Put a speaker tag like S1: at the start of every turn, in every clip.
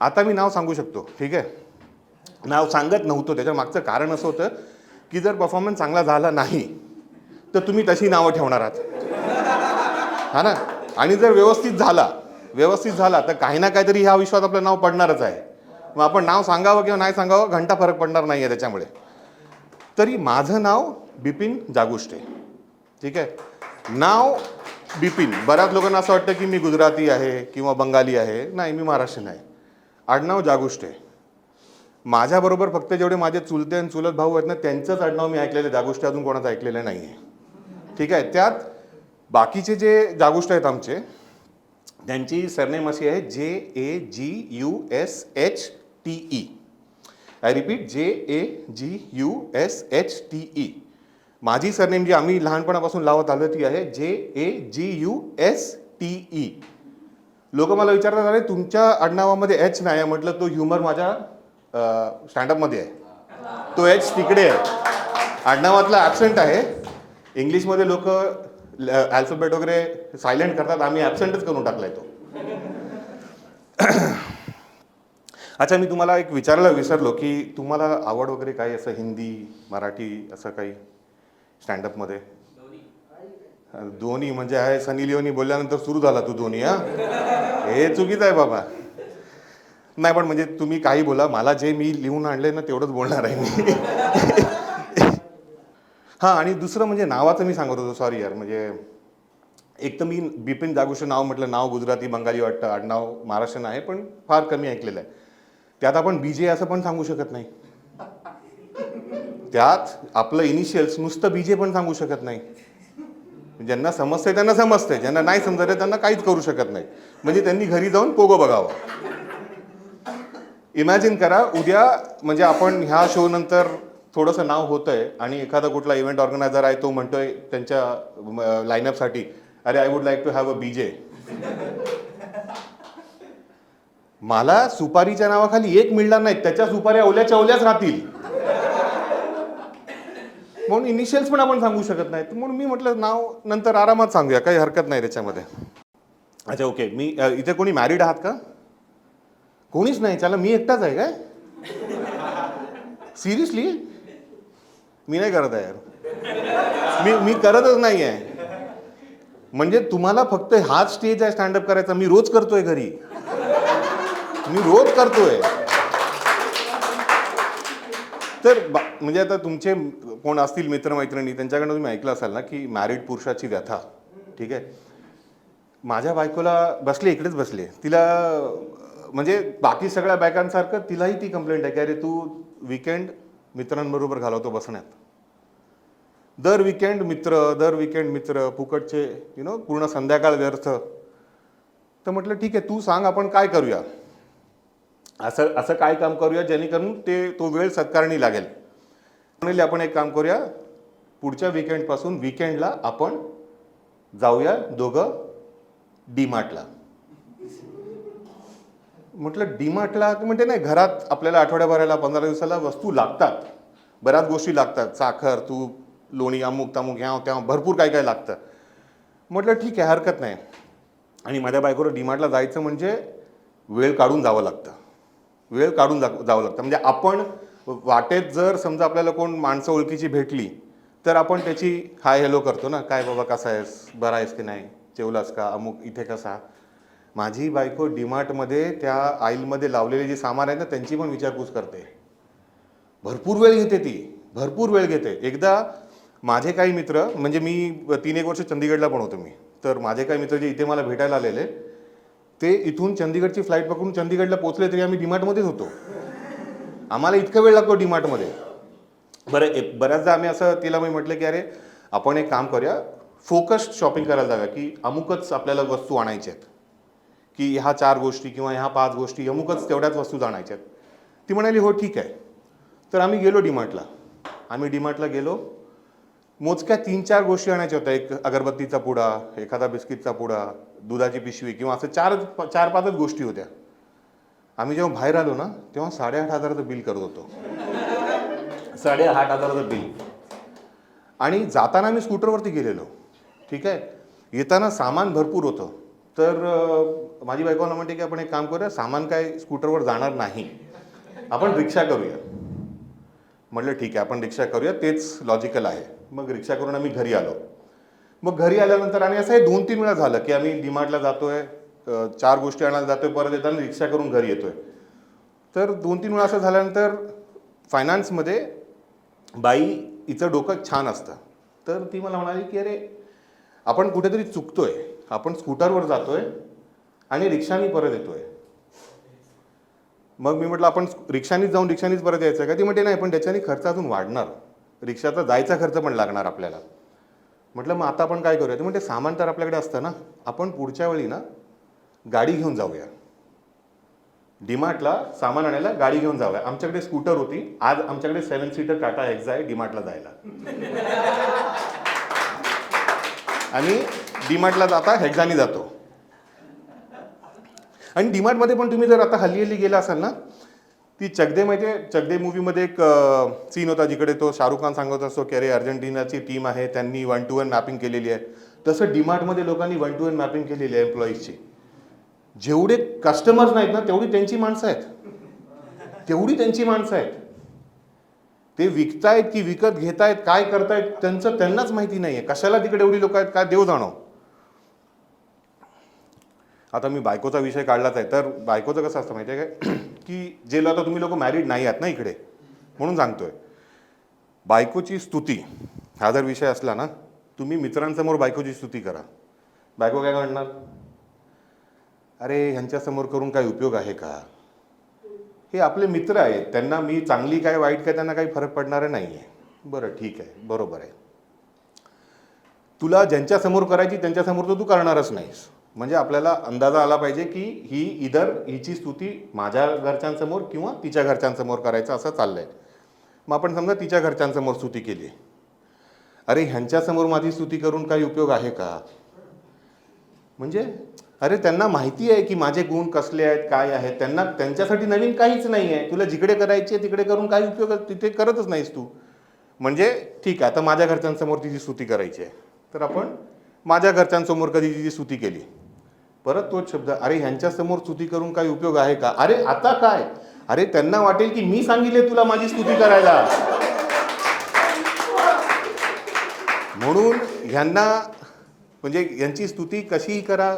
S1: आता मी नाव सांगू शकतो ठीक आहे? नाव सांगत नव्हतो त्याच्या मागचं कारण असं होतं की जर परफॉर्मन्स चांगला झाला नाही तर तुम्ही तशी नावं ठेवणार आहात. हा ना? आणि जर व्यवस्थित झाला व्यवस्थित झाला तर काही ना काहीतरी ह्या विश्वात आपलं नाव पडणारच आहे. मग आपण नाव सांगावं किंवा नाही सांगावं घंटा फरक पडणार नाही आहे त्याच्यामुळे. तरी माझं नाव बिपिन जागुष्टे. ठीक आहे? नाव बिपिन. बऱ्याच लोकांना असं वाटतं की मी गुजराती आहे किंवा बंगाली आहे. नाही मी महाराष्ट्रीयन आहे. आडनाव जागुष्टे माझ्याबरोबर फक्त जेवढे माझे चुलते आणि चुलत भाऊ आहेत ना त्यांचंच आडनाव मी ऐकलेलं आहे. जागुष्टे अजून कोणाचं ऐकलेलं नाही आहे ठीक आहे? त्यात बाकीचे जे जागुष्ट आहेत आमचे त्यांची सरनेम अशी आहे J A G U S H T E. I repeat J A G U S H T E. माझी सरनेम जी आम्ही लहानपणापासून लावत आलो ती आहे J A G U S T E. लोक मला विचारतात अरे तुमच्या आडनावामध्ये एच नाही आहे. म्हटलं तो ह्युमर माझ्या स्टँडअपमध्ये आहे. तो एच तिकडे आहे. आडनावातला ॲबसेंट आहे. इंग्लिशमध्ये लोक अल्फाबेट वगैरे सायलेंट करतात. आम्ही ॲबसेंटच करून टाकलाय तो. अच्छा मी तुम्हाला एक विचारायला विसरलो की तुम्हाला आवड वगैरे काही असं हिंदी मराठी असं काही स्टँडअपमध्ये? दोन्ही म्हणजे आहे सनी लिओनी बोलल्यानंतर सुरू झाला तू दोन्ही हा? हे चुकीचं आहे बाबा. नाही पण म्हणजे तुम्ही काही बोला मला जे मी लिहून आणले ना तेवढंच बोलणार आहे मी. हां आणि दुसरं म्हणजे नावाचं मी सांगत होतो सॉरी यार म्हणजे एक तर मी बिपिन जागुष नाव म्हटलं नाव गुजराती बंगाली वाटतं आडनाव महाराष्ट्र आहे पण फार कमी ऐकलेलं आहे. त्यात आपण बीजे असं पण सांगू शकत नाही. त्यात आपलं इनिशियल्स नुसतं बीजे पण सांगू शकत नाही. ज्यांना समजतंय त्यांना समजतंय. ज्यांना नाही समजत त्यांना काहीच करू शकत नाही. म्हणजे त्यांनी घरी जाऊन पोगो बघावं. इमॅजिन करा उद्या म्हणजे आपण ह्या शो नंतर थोडंसं नाव होतंय आणि एखादा कुठला इव्हेंट ऑर्गनायझर आहे तो म्हणतोय त्यांच्या लाईनअपसाठी अरे I would like to have a BJ मला सुपारीच्या नावाखाली एक मिळणार नाही त्याच्या सुपाऱ्या ओल्याच्या ओल्याच राहतील. म्हणून इनिशियल्स पण आपण सांगू शकत नाही. म्हणून मी म्हटलं नाव नंतर आरामात सांगूया काही हरकत नाही त्याच्यामध्ये. अच्छा ओके मी इथे कोणी मॅरिड आहात का? कोणीच नाही. त्याला मी एकटाच आहे काय? सिरियसली मी नाही करत आहे यार. मी मी करतच नाही आहे. म्हणजे तुम्हाला फक्त हाच स्टेज आहे स्टँडअप करायचा. मी रोज करतोय घरी. मी रोज करतोय. तर बा- म्हणजे आता तुमचे कोण असतील मित्रमैत्रिणी त्यांच्याकडनं तुम्ही ऐकलं असाल ना की मॅरिड पुरुषाची व्यथा. ठीक आहे? माझ्या बायकोला बसले इकडेच बसले तिला म्हणजे बाकी सगळ्या बायकांसारखं तिलाही ती कंप्लेंट आहे की अरे तू विकेंड मित्रांबरोबर घालवतो बसण्यात. दर विकेंड मित्र दर विकेंड मित्र फुकटचे यु नो पूर्ण संध्याकाळ व्यर्थ. तर म्हटलं ठीक आहे तू सांग आपण काय करूया? असं असं काय काम करूया? जेणेकरून ते तो वेळ सत्कारणी लागेल. म्हणले आपण एक काम करूया. पुढच्या विकेंडपासून विकेंडला आपण जाऊया दोघं डीमार्टला म्हटलं डीमार्टला म्हणजे नाही घरात आपल्याला आठवड्याभराला पंधरा दिवसाला वस्तू लागतात. बऱ्याच गोष्टी लागतात. साखर तूप लोणी अमुक तमुक ह्या त्या भरपूर काय काय लागतं. म्हटलं ठीक आहे हरकत नाही. आणि माझ्या बायकोला डीमार्टला जायचं म्हणजे वेळ काढून जावं लागतं. वेळ काढून जा जावं लागतं. म्हणजे आपण वाटेत जर समजा आपल्याला कोण माणसं ओळखीची भेटली तर आपण त्याची हाय हॅलो करतो ना. काय बाबा कसा आहेस? बरा आहेस की नाही? जेवलास का? अमुक इथे कसा? माझी बायको डीमार्टमध्ये त्या आईलमध्ये लावलेले जे सामान आहे ना त्यांची पण विचारपूस करते. भरपूर वेळ घेते ती. भरपूर वेळ घेते. एकदा माझे काही मित्र म्हणजे मी तीन एक वर्ष चंदीगडला पण होतो मी. तर माझे काही मित्र जे इथे मला भेटायला आलेले ते इथून चंदीगडची फ्लाईट पकडून चंदीगडला पोचले तरी आम्ही डीमार्टमध्येच होतो. आम्हाला इतका वेळ लागतो डीमार्टमध्ये बरं एक बऱ्याचदा आम्ही असं तिला मी म्हटलं की अरे आपण एक काम करूया. फोकस्ड शॉपिंग करायला जागा की अमुकच आपल्याला वस्तू आणायच्या आहेत. की ह्या चार गोष्टी किंवा ह्या पाच गोष्टी अमुकच तेवढ्याच वस्तू आणायच्या आहेत. ती म्हणाली हो ठीक आहे. तर आम्ही गेलो डीमार्टला आम्ही डीमार्टला गेलो. मोजक्या तीन चार गोष्टी आणायच्या होत्या. एक अगरबत्तीचा पुडा एखादा बिस्किटचा पुडा दुधाची पिशवी किंवा असं चार चार पाचच गोष्टी होत्या. आम्ही जेव्हा बाहेर आलो ना तेव्हा साडेआठ हजाराचं बिल करत होतो. साडेआठ हजाराचं बिल. आणि जाताना मी स्कूटरवरती गेलेलो. ठीक आहे? येताना सामान भरपूर होतं. तर माझी बायको मला म्हणते की आपण एक काम करूया सामान काय स्कूटरवर जाणार नाही. आपण रिक्षा करूया. म्हटलं ठीक आहे आपण रिक्षा करूया तेच लॉजिकल आहे. मग रिक्षा करून आम्ही घरी आलो. मग घरी आल्यानंतर आणि असं हे दोन तीन वेळा झालं की आम्ही डीमार्टला जातोय आहे चार गोष्टी आणायला जातोय परत येताना रिक्षा करून घरी येतोय. तर दोन तीन वेळा असं झाल्यानंतर फायनान्समध्ये बाई हिचं डोकं छान असतं. तर ती मला म्हणाली की अरे आपण कुठेतरी चुकतोय. आपण स्कूटरवर जातोय आणि रिक्षानी परत येतोय. मग मी म्हटलं आपण रिक्षानीच जाऊन रिक्षानीच परत यायचं का? ती म्हणते नाही पण त्याच्याने खर्च अजून वाढणार. रिक्षाचा जायचा खर्च पण लागणार आपल्याला. म्हटलं मग आता आपण काय करूया? ते म्हणते सामान तर आपल्याकडे असतं ना. आपण पुढच्या वेळी ना गाडी घेऊन जाऊया. डीमार्टला सामान आणायला गाडी घेऊन जाऊया. आमच्याकडे स्कूटर होती. आज आमच्याकडे सेवन सीटर टाटा एक्झा आहे डिमार्टला जायला. आणि डीमार्टला जाता हेक्झानी जातो. आणि डीमार्टमध्ये पण तुम्ही जर आता हल्ली हल्ली गेला असाल ना ती चकदे म्हणजे चगदे चकदे मूवीमध्ये एक सीन होता जिकडे तो शाहरुख खान सांगत असतो की अरे अर्जेंटिनाची टीम आहे त्यांनी वन टू वन मॅपिंग केलेली आहे. तसं डीमार्टमध्ये लोकांनी वन टू वन मॅपिंग केलेली आहे एम्प्लॉईजची जेवढे कस्टमर्स नाहीत ना तेवढी त्यांची माणसं आहेत. तेवढी त्यांची माणसं आहेत. ते विकतायत की विकत घेतायत काय करतायत त्यांचं त्यांनाच माहिती नाहीये. कशाला तिकडे एवढी लोक आहेत? काय देव जाणो? आता मी बायकोचा विषय काढलाच आहे. तर बायकोचं कसं असतं माहिती आहे काय? की जे आता तुम्ही लोक मॅरिड नाही आहात ना इकडे? म्हणून सांगतोय. बायकोची स्तुती हा जर विषय असला ना तुम्ही मित्रांसमोर बायकोची स्तुती करा. बायको काय म्हणणार? अरे ह्यांच्यासमोर करून काय उपयोग आहे का? हे आपले मित्र आहेत. त्यांना मी चांगली काय वाईट काय त्यांना काही फरक पडणार नाही आहे बरं ठीक आहे. बरोबर आहे. तुला ज्यांच्यासमोर करायची त्यांच्यासमोर तर तू करणारच नाहीस. म्हणजे आपल्याला अंदाजा आला पाहिजे की ही इधर हिची स्तुती माझ्या घरच्यांसमोर किंवा तिच्या घरच्यांसमोर करायचं असं चाललं आहे मग आपण समजा तिच्या घरच्यांसमोर स्तुती केली अरे ह्यांच्यासमोर माझी स्तुती करून काही उपयोग आहे का? म्हणजे अरे त्यांना माहिती आहे की माझे गुण कसले आहेत काय आहेत त्यांना त्यांच्यासाठी नवीन काहीच नाही आहे तुला जिकडे करायचे तिकडे करून काही उपयोग तिथे करतच नाहीस तू. म्हणजे ठीक आहे आता माझ्या घरच्यांसमोर तिची स्तुती करायची आहे. तर आपण माझ्या घरच्यांसमोर कधी तिची स्तुती केली? परत तोच शब्द अरे ह्यांच्यासमोर स्तुती करून काही उपयोग आहे का? अरे आता काय? अरे त्यांना वाटेल की मी सांगितले तुला माझी स्तुती करायला. म्हणून ह्यांना म्हणजे यांची स्तुती कशीही करा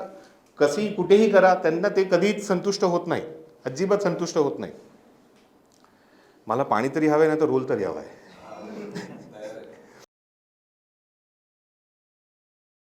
S1: कशी कुठेही करा त्यांना ते कधीच संतुष्ट होत नाही. अजिबात संतुष्ट होत नाही. मला पाणी तरी हवं आहे ना तर रोल तरी हवा आहे